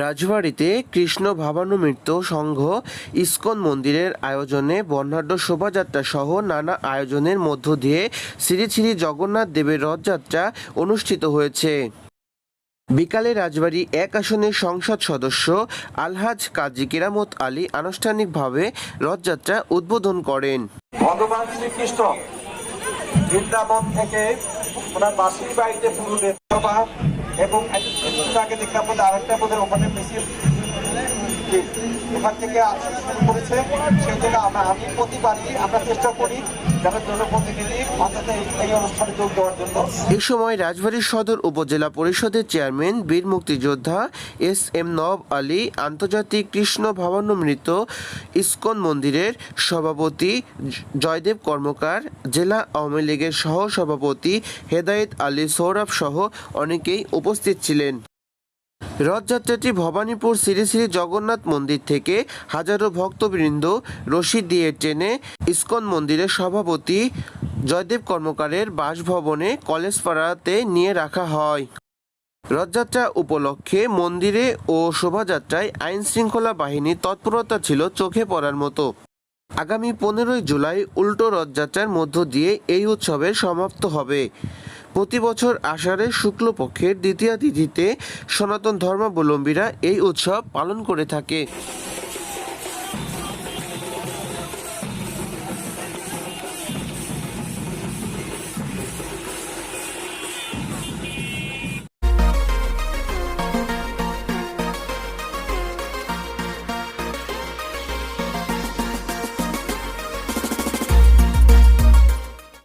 রাজবাড়িতে কৃষ্ণ ভাবানুমৃত্য সংঘ ইস্কন মন্দিরের আয়োজনে বর্ণাঢ্য শোভাযাত্রা সহ নানা আয়োজনের মধ্য দিয়ে শ্রী শ্রী জগন্নাথ দেবের রথযাত্রা অনুষ্ঠিত হয়েছে। বিকালে রাজবাড়ী এক আসনের সংসদ সদস্য আলহাজ কাজী কেরামত আলী আনুষ্ঠানিকভাবে রথযাত্রা উদ্বোধন করেন। ভগবান শ্রীকৃষ্ণ বৃন্দাবন থেকে ওনার বাড়িতে পুরুলের এবং একটু আগে দেখলাম বোধহয় আরেকটা পদের ওখানে বেশি ওখান থেকে শুরু করেছে, সেই জন্য আমরা, আমি প্রতিবারই আমরা চেষ্টা করি এ সময় রাজবাড়ী সদর উপজেলা পরিষদের চেয়ারম্যান, বীর মুক্তিযোদ্ধা এস এম নব আলী, আন্তর্জাতিক কৃষ্ণ ভাবানুমৃত ইস্কন মন্দিরের সভাপতি জয়দেব কর্মকার, জেলা আওয়ামী লীগের সহ সভাপতি হেদায়েত আলী সৌরভ সহ অনেকেই উপস্থিত ছিলেন। রথযাত্রাটি ভবানীপুর শ্রী শ্রী জগন্নাথ মন্দির থেকে হাজারো ভক্তবৃন্দ রশি দিয়ে টেনে ইস্কন মন্দিরের সভাপতি জয়দেব কর্মকারের বাসভবনে কলেজপাড়াতে নিয়ে রাখা হয়। রথযাত্রা উপলক্ষে মন্দিরে ও শোভাযাত্রায় আইন শৃঙ্খলা বাহিনীর তৎপরতা ছিল চোখে পড়ার মতো। আগামী পনেরোই জুলাই উল্টো রথযাত্রার মধ্য দিয়ে এই উৎসবের সমাপ্ত হবে। প্রতি বছর আষাঢ়ে শুক্লপক্ষের দ্বিতীয় তিথিতে সনাতন ধর্মাবলম্বীরা এই উৎসব পালন করে থাকে।